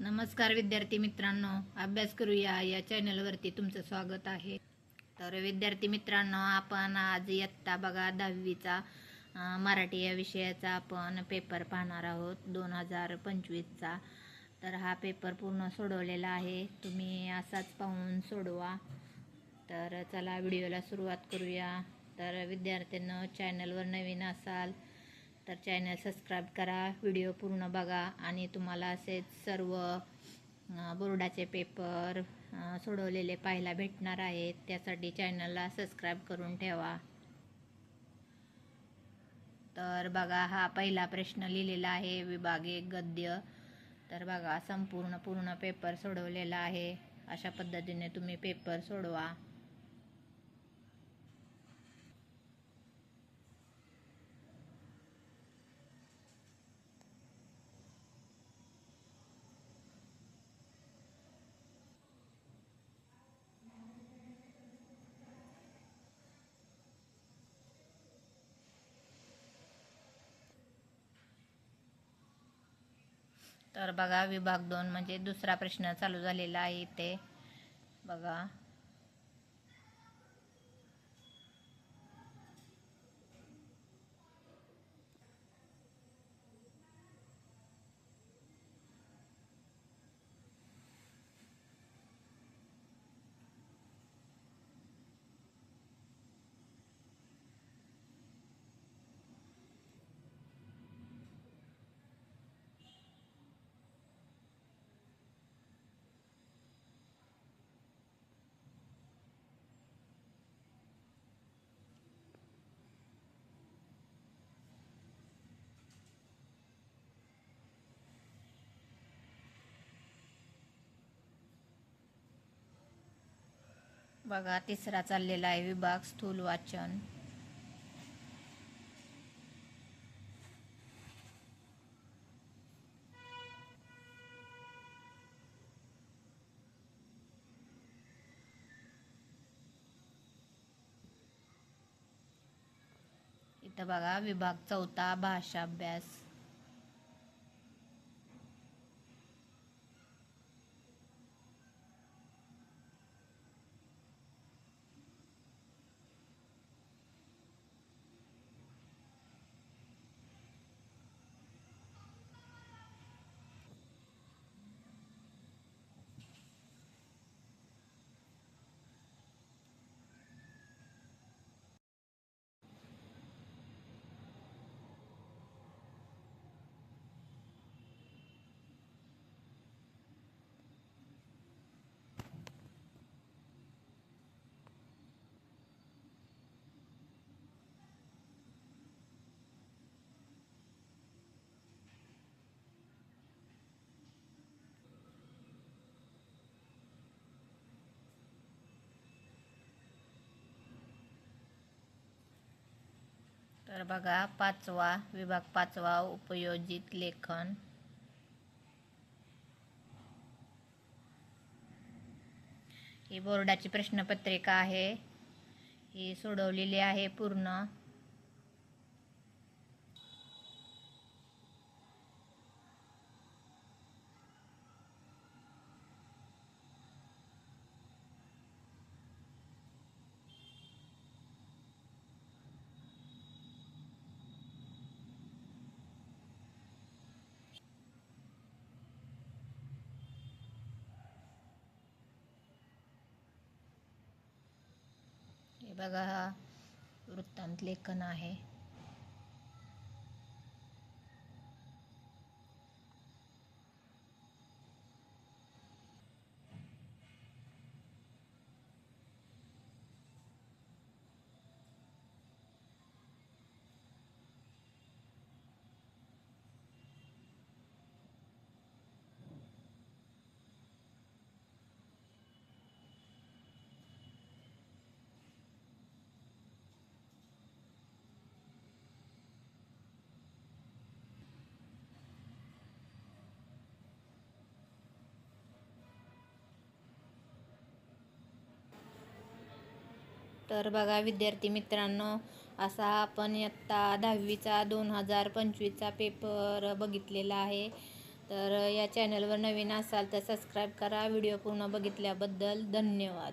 नमस्कार विद्यार्थी मित्रांनो अभ्यास करूया. या चॅनलवरती तुमचं स्वागत आहे. तर विद्यार्थी मित्रांनो आपण आज इयत्ता बघा दहावीचा मराठी या विषयाचा आपण पेपर पाहणार आहोत. दोन हजार पंचवीसचा. तर हा पेपर पूर्ण सोडवलेला आहे. तुम्ही असाच पाहून सोडवा. तर चला व्हिडिओला सुरुवात करूया. तर विद्यार्थ्यांनो चॅनलवर नवीन असाल तर चॅनल सबस्क्राईब करा व्हिडिओ पूर्ण बघा आणि तुम्हाला असेच सर्व बोर्डाचे पेपर सोडवलेले पाहायला भेटणार आहेत. त्यासाठी चॅनलला सबस्क्राईब करून ठेवा. तर बघा हा पहिला प्रश्न लिहिलेला आहे विभाग एक गद्य. तर बघा संपूर्ण पूर्ण पेपर सोडवलेला आहे. अशा पद्धतीने तुम्ही पेपर सोडवा. तर बघा विभाग दोन म्हणजे दुसरा प्रश्न चालू झालेला आहे इथे. बघा. बघा तिसरा चाललेला आहे विभाग स्थूल वाचन. इथं बघा विभाग चौथा भाषा तर बघा पाचवा विभाग पाचवा उपयोजित लेखन. ही बोर्डाची प्रश्नपत्रिका आहे. ही सोडवलेली आहे पूर्ण. बघा हा वृत्तांत लेखन आहे. तर बघा विद्यार्थी मित्रांनो असा आपण आत्ता दहावीचा दोन हजार पंचवीसचा पेपर बघितलेला आहे. तर या चॅनलवर नवीन असाल तर सबस्क्राईब करा. व्हिडिओ पूर्ण बघितल्याबद्दल धन्यवाद.